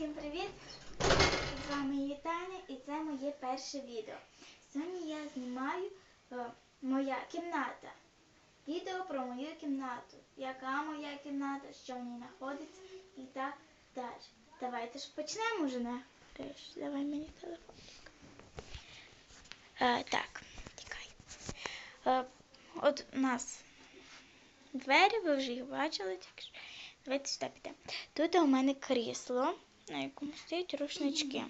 Всім привіт! З вами є Таня і це моє перше відео. Сьогодні я знімаю е, моя кімната. Відео про мою кімнату. Яка моя кімната, що в ній знаходиться і так далі. Давайте ж почнемо вже на Давай мені телефон. Е, так, тікай. Е, от у нас двері, ви вже їх бачили, тільки що. Давайте сюди підемо. Тут у мене крісло, на якому стоять рушнички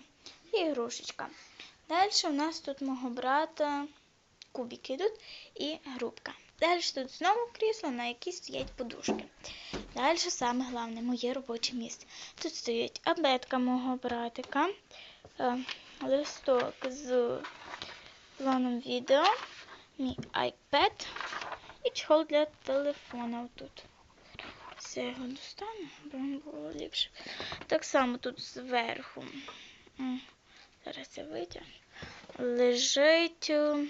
і ігрушечка. Далі у нас тут мого брата кубики йдуть і грубка. Далі тут знову крісло, на якій стоять подушки. Далі саме головне моє робоче місце. Тут стоїть абетка мого братика, е, листок з планом відео, мій iPad і чехол для телефона отут. Це його достану, бо було ліпше. Так само тут зверху. Зараз я витягну. Лежить е,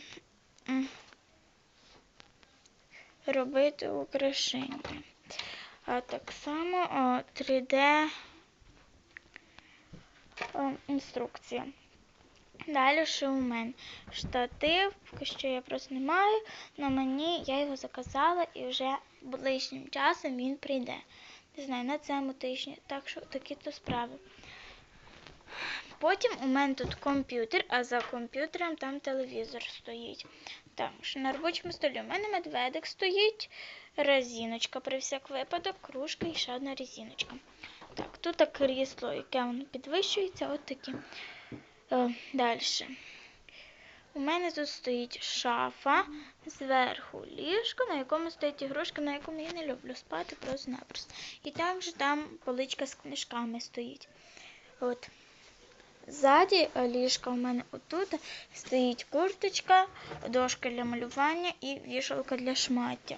робити украшення. А так само 3D інструкція. Далі що у мене? Штатив, що я просто не маю, але мені я його заказала і вже ближчим часом він прийде. Не знаю, на цьому тижні. Так що такі то справи. Потім у мене тут комп'ютер, а за комп'ютером там телевізор стоїть. Так, що на робочому столі у мене медведик стоїть, резиночка при всяк випадок, кружка і ще одна резиночка. Так, тут крісло, яке воно підвищується, от такі. Е, Далі. У мене тут стоїть шафа, зверху ліжко, на якому стоїть ігрушка, на якому я не люблю спати просто-напросто. І також там поличка з книжками стоїть. От. Ззаді е, ліжка у мене отут стоїть курточка, дошка для малювання і вішалка для шмаття.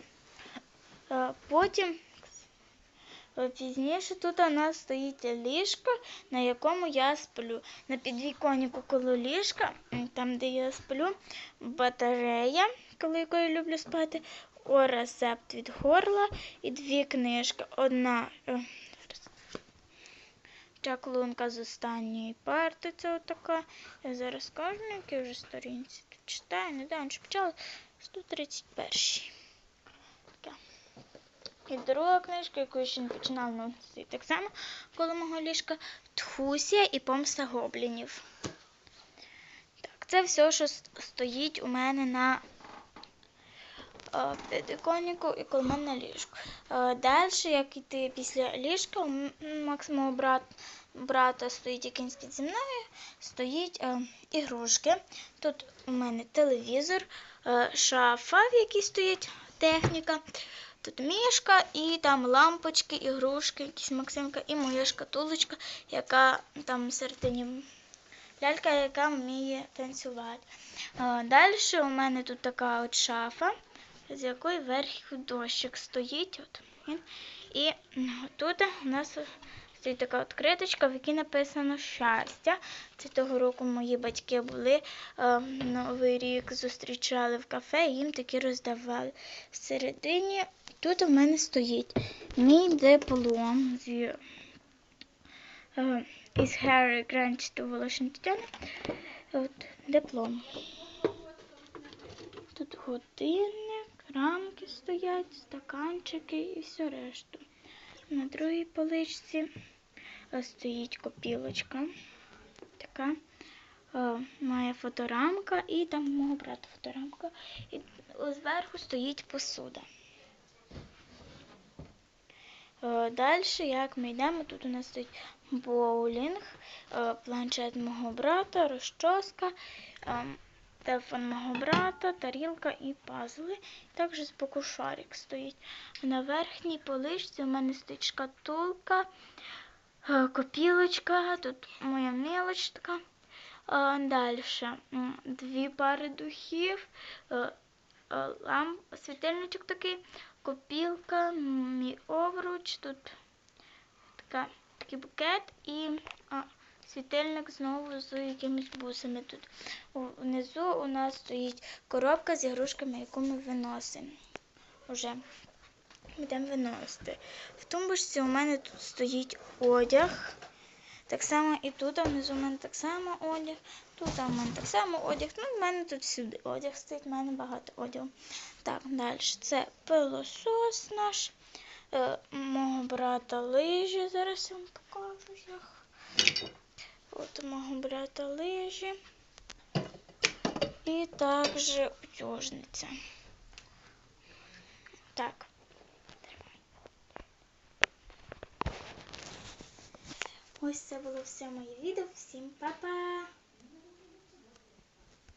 Е, Потім пізніше тут у нас стоїть ліжко, на якому я сплю. На підвіконнику коло ліжка, там де я сплю, батарея, коли якою люблю спати, о від горла і дві книжки. Одна е, чаклунка з останньої парти, це отака. Я зараз скажу, на якій вже сторінці тут читаю, недавно що почала 131. І друга книжка, яку я ще не починала, ну, стоїть так само коло мого ліжка. Тхусія і помста гоблінів. Так, це все, що стоїть у мене на е, і коло мене на ліжку. Далі, як йти після ліжка, у М- брат, брата стоїть якийсь підзі мною, стоїть ігрушки. Тут у мене телевізор, шафа, в якій стоїть техніка. Тут мішка і там лампочки, ігрушки, якісь Максимка, і моя шкатулочка, яка там всередині лялька, яка вміє танцювати. Далі у мене тут така от шафа, з якої верхів дощик стоїть. От. І тут у нас стоїть така от криточка, в якій написано щастя. Це того року мої батьки були е, Новий рік зустрічали в кафе, їм такі роздавали. Всередині тут у мене стоїть мій диплом з, е, із Harry Grant to Волошин От, диплом. Тут годинник, рамки стоять, стаканчики і все решту. На другій поличці стоїть копілочка. Така е, має фоторамка і там мого брата фоторамка. І зверху стоїть посуда. Далі, як ми йдемо, тут у нас стоїть боулінг, е, планшет мого брата, розчоска, телефон мого брата, тарілка і пазли. Також з боку шарик стоїть. На верхній поличці у мене стоїть шкатулка, е, копілочка, тут моя мелоч така. Далі дві пари духів, е, е, ламп, світильничок такий, копілка, мій овруч, тут така, такий букет і а, світильник знову з якимись бусами тут. Внизу у нас стоїть коробка з ігрушками, яку ми виносимо. Уже будемо виносити. В тумбочці у мене тут стоїть одяг. Так само і тут, внизу в мене так само одяг. Тут в мене так само одяг. Ну, в мене тут всюди одяг стоїть, в мене багато одягу. Так, далі. Це пилосос наш. Е, мого брата лижі. Зараз я вам покажу їх. От у мого брата лижі. І також утюжниця. Так. Ось це було все моє відео. Всім па-па!